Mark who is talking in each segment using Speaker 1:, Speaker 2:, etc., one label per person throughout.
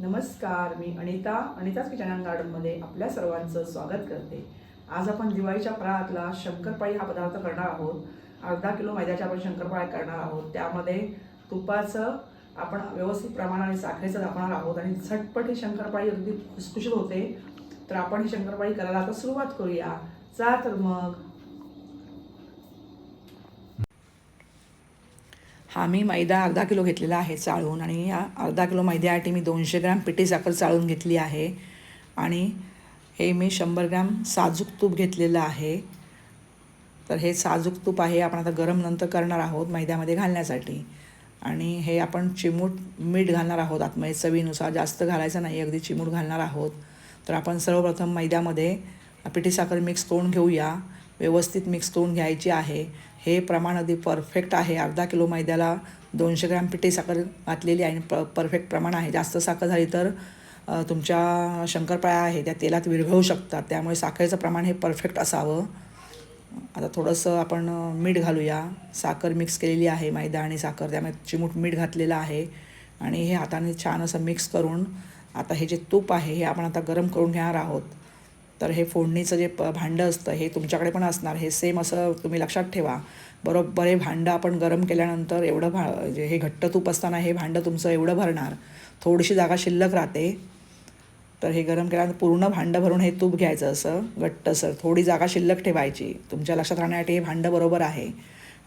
Speaker 1: नमस्कार मी अनिता अनिताच किचन अँड गार्डनमध्ये आपल्या सर्वांचं स्वागत करते. आज आपण दिवाळीच्या फराळातला शंकरपाळी हा पदार्थ करणार आहोत. अर्धा किलो मैद्याच्या आपण शंकरपाळ्या करणार आहोत. त्यामध्ये तुपाचं आपण व्यवस्थित प्रमाणाने साखरेचं दाखवणार आहोत आणि झटपट ही शंकरपाळी अगदी खुसखुशीत होते. तर आपण ही शंकरपाळी करायला आता सुरुवात करूया. जा तर मग. हा मी मैदा अर्धा किलो घेतलेला आहे चाळून आणि या अर्धा किलो मैद्यासाठी मी दोनशे ग्रॅम पिठी साखर चाळून घेतली आहे. आणि हे मी शंभर ग्रॅम साजूक तूप घेतलेलं आहे. तर हे साजूक तूप आहे आपण आता गरम नंतर करणार आहोत मैद्यामध्ये घालण्यासाठी. आणि हे आपण चिमूट मीठ घालणार आहोत आतमध्ये चवीनुसार जास्त घालायचं नाही अगदी चिमूट घालणार आहोत. तर आपण सर्वप्रथम मैद्यामध्ये पिठी साखर मिक्स करून घेऊया. व्यवस्थित मिक्स करून घ्यायची आहे. हे प्रमाण अगदी परफेक्ट आहे. अर्धा किलो मैद्याला दोनशे ग्रॅम पिठी साखर घातलेली आहे प परफेक्ट प्रमाण आहे. जास्त साखर झाली तर तुमच्या शंकरपाळ्या आहे त्या तेलात विरघळू शकतात. त्यामुळे साखरेचं प्रमाण हे परफेक्ट असावं. आता थोडंसं आपण मीठ घालूया. साखर मिक्स केलेली आहे मैदा आणि साखर. त्यामुळे चिमूट मीठ घातलेलं आहे आणि हे हाताने छान असं मिक्स करून आता हे जे तूप आहे हे आपण आता गरम करून घेणार आहोत. तर हे फोडणीचं जे प भांडं असतं हे तुमच्याकडे पण असणार. हे सेम असं तुम्ही लक्षात ठेवा. बरोबर हे भांडं आपण गरम केल्यानंतर एवढं भा जे हे घट्ट तूप असताना हे भांडं तुमचं एवढं भरणार. थोडीशी जागा शिल्लक राहते. तर हे गरम केल्यानंतर पूर्ण भांडं भरून हे तूप घ्यायचं असं घट्टसर थोडी जागा शिल्लक ठेवायची. तुमच्या लक्षात राहण्यासाठी हे भांडं बरोबर आहे.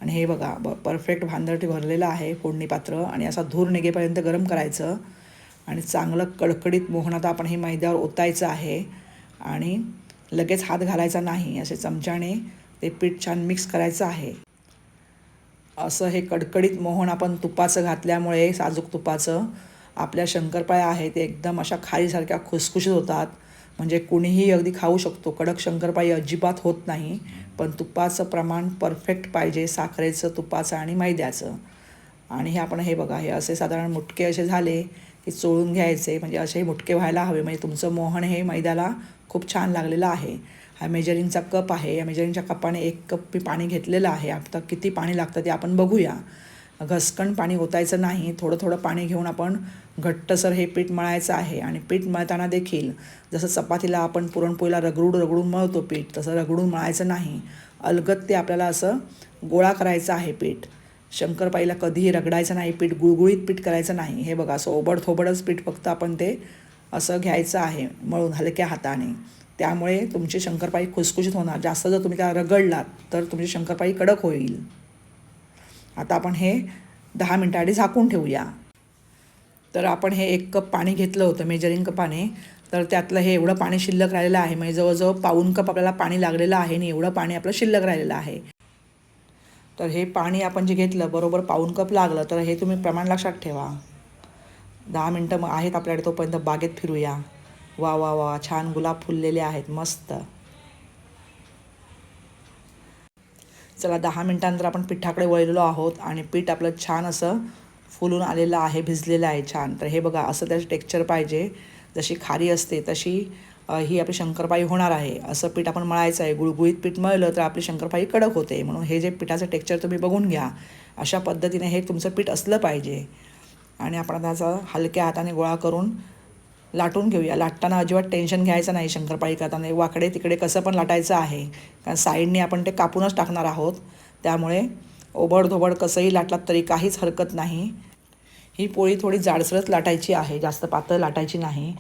Speaker 1: आणि हे बघा ब परफेक्ट भांडं भरलेलं आहे फोडणी पात्र आणि असा धूर निघेपर्यंत गरम करायचं. आणि चांगलं कडकडीत मोहनात आपण हे मैद्यावर ओतायचं आहे. आणि लगेच हात घालायचा नाही असे चमच्याने ते पीठ छान मिक्स करायचं आहे. असं हे कडकडीत मोहन आपण तुपाचं घातल्यामुळे साजूक तुपाचं आपल्या शंकरपाळ्या आहेत ते एकदम अशा खारीसारख्या खुसखुशीत होतात. म्हणजे कुणीही अगदी खाऊ शकतो. कडक शंकरपाळी अजिबात होत नाही पण तुपाचं प्रमाण परफेक्ट पाहिजे साखरेचं तुपाचं आणि मैद्याचं. आणि हे आपण हे बघा हे असे साधारण मुटके असे झाले ते चोळून घ्यायचे म्हणजे असे मुटके व्हायला हवे. म्हणजे तुमचं मोहन हे मैद्याला खूप छान लागलेलं आहे. हा मेजरिंगचा कप आहे. या मेजरिंगच्या कपाने एक कप मी पाणी घेतलेलं आहे. आता किती पाणी लागतं ते आपण बघूया. घसकण पाणी ओतायचं नाही. थोडं थोडं पाणी घेऊन आपण घट्टसर हे पीठ मळायचं आहे. आणि पीठ मळताना देखील जसं चपातीला आपण पुरणपोळीला रगडून रगडून मळतो पीठ तसं रगडून मळायचं नाही. अलगत ते आपल्याला असं गोळा करायचं आहे पीठ. शंकरपाईला कधीही रगडायचं नाही पीठ गुळगुळीत पीठ करायचं नाही. हे बघा असं ओबड थोबडच पीठ फक्त आपण ते असं घ्यायचं आहे मळून हलक्या हाताने. त्यामुळे तुमची शंकरपाई खुसखुशीत होणार. जास्त जर तुम्ही त्या रगडलात तर तुमची शंकरपाई कडक होईल. आता आपण हे दहा मिनटाआधी झाकून ठेवूया. तर आपण हे एक कप पाणी घेतलं होतं मेजरिंग कपाने तर त्यातलं हे एवढं पाणी शिल्लक राहिलेलं आहे. म्हणजे जवळजवळ पाऊन कप आपल्याला पाणी लागलेलं आहे आणि एवढं पाणी आपलं शिल्लक राहिलेलं आहे. तर हे पाणी आपण जे घेतलं बरोबर पाऊण कप लागलं तर हे तुम्ही प्रमाण लक्षात ठेवा. दहा मिनटं मग आहेत आपल्याकडे तोपर्यंत बागेत फिरूया. वा वा वा छान गुलाब फुललेले आहेत मस्त. चला दहा मिनटानंतर आपण पिठाकडे वळलेलो आहोत आणि पीठ आपलं छान असं फुलून आलेलं आहे भिजलेलं आहे छान. तर हे बघा असं त्याचं टेक्स्चर पाहिजे. जशी खारी असते तशी ही आपली शंकरपाई होणार आहे असं पीठ आपण मळायचं आहे गुळगुळीत पीठ मळलं तर आपली शंकरपाई कडक होते. म्हणून हे जे पिठाचं टेक्स्चर तुम्ही बघून घ्या अशा पद्धतीने हे तुमचं पीठ असलं पाहिजे. आणि आपण त्याचा हलक्या हाताने गोळा करून लाटून घेऊया. लाटताना अजिबात टेन्शन घ्यायचं नाही शंकरपाळी करताना. वाकडे तिकडे कसं पण लाटायचं आहे. कारण साईडने आपण ते कापूनच टाकणार आहोत. त्यामुळे ओबडधोबड कसंही लाटलात तरी काहीच हरकत नाही. ही पोळी थोडी जाडसरच लाटायची आहे. जास्त पातळ लाटायची नाही.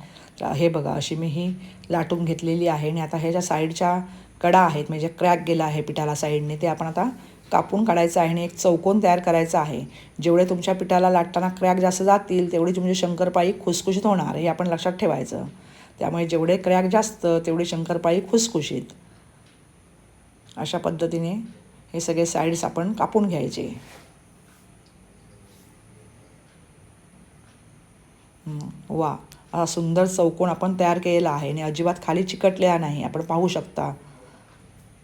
Speaker 1: हे बघा अशी मी ही लाटून घेतलेली आहे आणि आता ह्या ज्या साईडच्या कडा आहेत म्हणजे क्रॅक गेला आहे पिठाला साईडने ते आपण आता कापून काढायचं आहे आणि एक चौकोन तयार करायचा आहे. जेवढे तुमच्या पिठाला लाटताना क्रॅक जास्त जातील तेवढी तुमची शंकरपाळी खुसखुशीत होणार हे आपण लक्षात ठेवायचं. त्यामुळे जेवढे क्रॅक जास्त तेवढी शंकरपाळी खुसखुशीत. अशा पद्धतीने हे सगळे साईड्स आपण कापून घ्यायचे. वा. सुंदर चौकोन आपण तयार केलेला आहे आणि अजिबात खाली चिकटलेला नाही. आपण पाहू शकता.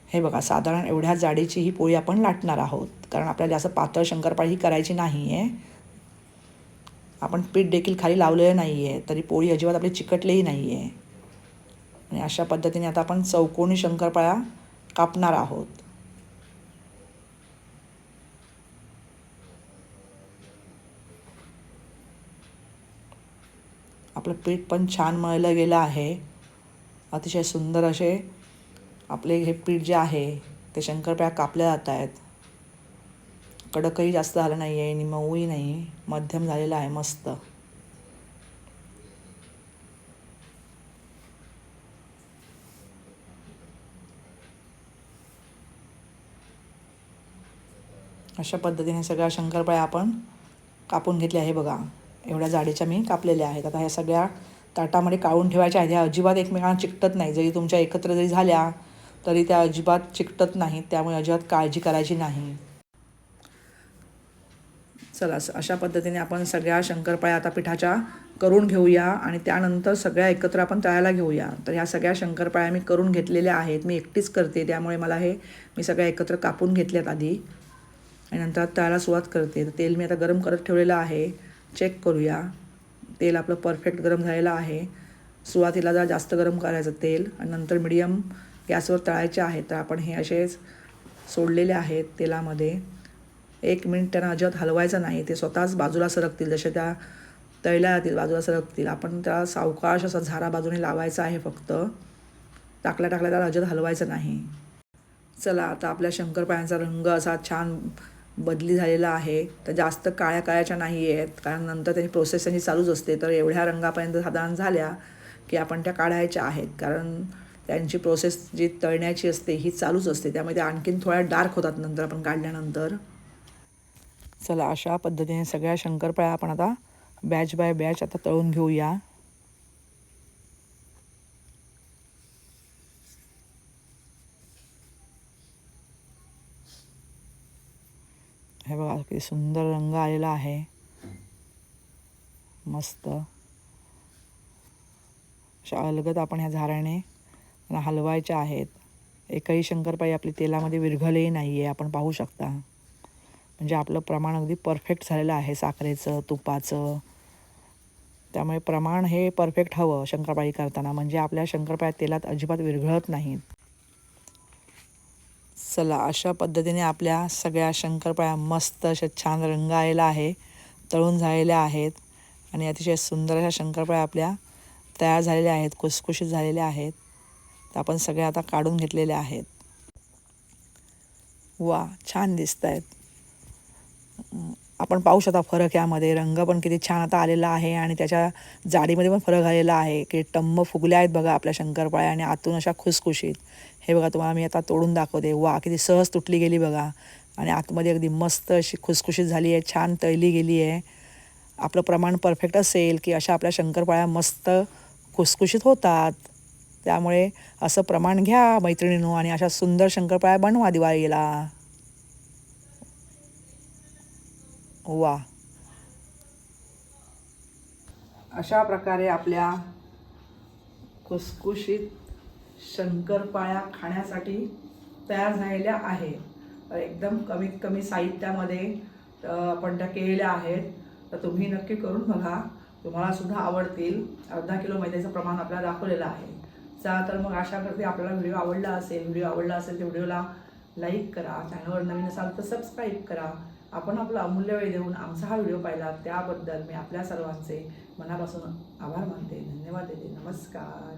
Speaker 1: हे बघा साधारण एवढ्या जाडीची ही पोळी आपण लाटणार आहोत. कारण आपल्याला जास्त पातळ शंकरपाळी ही करायची नाही आहे आपण पीठ देखील खाली लावलेलं नाही आहे तरी पोळी अजिबात आपली चिकटलेही नाही आहे आणि अशा पद्धतीने आता आपण चौकोनी शंकरपाळ्या कापणार आहोत. आपलं पीठ पण छान मळलं गेलं आहे. अतिशय सुंदर असे आपले हे पीठ जे आहे ते शंकरपाळ्या कापल्या जात आहेत. कडकही जास्त झालं नाही आहे आणि मऊही नाही. मध्यम झालेलं आहे मस्त. अशा पद्धतीने सगळ्या शंकरपाळ्या आपण कापून घेतल्या आहे बघा. एवढ्या जाडीच्या मी कापलेल्या आहेत. आता ह्या सगळ्या ताटामध्ये काढून ठेवायच्या आहेत. ह्या अजिबात एकमेकांना चिकटत नाही. जरी तुमच्या एकत्र जरी झाल्या तरी त्या अजिबात चिकटत नाहीत. त्यामुळे अजिबात काळजी करायची नाही. चला अशा पद्धतीने आपण सगळ्या शंकरपाळ्या आता पिठाच्या करून घेऊया आणि त्यानंतर सगळ्या एकत्र आपण तळायला घेऊया. तर ह्या सगळ्या शंकरपाळ्या मी करून घेतलेल्या आहेत. मी एकटीच करते त्यामुळे मला हे मी सगळ्या एकत्र कापून घेतल्यात आधी. आणि नंतर तळायला सुरुवात करते. तर तेल मी आता गरम करत ठेवलेलं आहे. चेक करूया. तेल आपलं परफेक्ट गरम झालेलं आहे. सुरुवातीला जरा जास्त गरम करायचं तेल आणि नंतर मिडियम गॅसवर तळायचे आहेत तर आपण हे असेच सोडलेले आहेत तेलामध्ये. एक मिनिट त्यांना अजिबात हलवायचं नाही ते स्वतःच बाजूला सरकतील. जसे त्या तळल्या जातील बाजूला सरकतील. आपण त्या सावकाश असा झारा बाजूने लावायचा आहे फक्त. टाकल्या टाकल्या त्याला अजिबात हलवायचं नाही. चला आता आपल्या शंकरपाळ्यांचा रंग असा छान बदली झालेला आहे तर जास्त काळ्या काळ्याच्या नाही आहेत कारण नंतर त्यांची प्रोसेस त्यांची चालूच असते. तर एवढ्या रंगापर्यंत साधारण झाल्या की आपण त्या काढायच्या आहेत. कारण त्यांची प्रोसेस जी तळण्याची असते ही चालूच असते. त्यामुळे त्या आणखीन थोड्या डार्क होतात नंतर आपण काढल्यानंतर. चला अशा पद्धतीने सगळ्या शंकरपाळ्या आपण आता बॅच बाय बॅच आता तळून घेऊया. हे बघा किती सुंदर रंग आलेला आहे. मस्त. अशा अलगद आपण ह्या झाऱ्याने हलवायच्या आहेत. एकही शंकरपाई आपली तेलामध्ये विरघळही नाही आहे आपण पाहू शकता. म्हणजे आपलं प्रमाण अगदी परफेक्ट झालेलं आहे साखरेचं तुपाचं. त्यामुळे प्रमाण हे परफेक्ट हवं शंकरपाळी करताना. म्हणजे आपल्या शंकरपाळ्या तेलात अजिबात विरघळत नाहीत. चला अशा पद्धतीने आपल्या सगळ्या शंकरपाळ्या मस्त अशा छान रंग आलेला आहे तळून झालेल्या आहेत आणि अतिशय सुंदर अशा शंकरपाळ्या आपल्या तयार झालेल्या आहेत कुसकुशीत झालेल्या आहेत. तर आपण सगळ्या आता काढून घेतलेल्या आहेत. वा छान दिसत आहेत आपण पाहू शकता फरक यामध्ये. रंग पण किती छान आता आलेला आहे आणि त्याच्या जाडीमध्ये पण फरक आलेला आहे. की टम्म फुगल्या आहेत बघा आपल्या शंकरपाळ्या आणि आतून अशा खुसखुशीत. हे बघा तुम्हाला मी आता तोडून दाखवते. वा किती सहज तुटली गेली बघा. आणि आतमध्ये अगदी मस्त अशी खुसखुशीत झाली आहे छान तळली गेली आहे. आपलं प्रमाण परफेक्ट असेल की अशा आपल्या शंकरपाळ्या मस्त खुसखुशीत होतात. त्यामुळे असं प्रमाण घ्या मैत्रिणीनो आणि अशा सुंदर शंकरपाळ्या बनवा दिवाळीला. वा. अशा प्रकारे आपल्या खुसखुशीत शंकरपाळ्या खाण्यासाठी तयार झालेल्या आहेत. एकदम कमीत कमी साहित्यामध्ये आपण त्या केलेल्या आहेत. तर तुम्ही नक्की करून बघा. तुम्हाला सुद्धा आवडतील. अर्धा किलो मैद्याचं प्रमाण आपल्याला दाखवलेलं आहे. चला तर मग आशा करते आपल्याला व्हिडिओ आवडला असेल. व्हिडिओ आवडला असेल तर व्हिडिओला लाईक करा. चॅनलवर नवीन असाल तर सबस्क्राईब करा. आपण आपला अमूल्य वेळ देऊन आमचा हा व्हिडिओ पाहिला. त्याबद्दल मी आपल्या सर्वांचे मनापासून आभार मानते. धन्यवाद देते नमस्कार.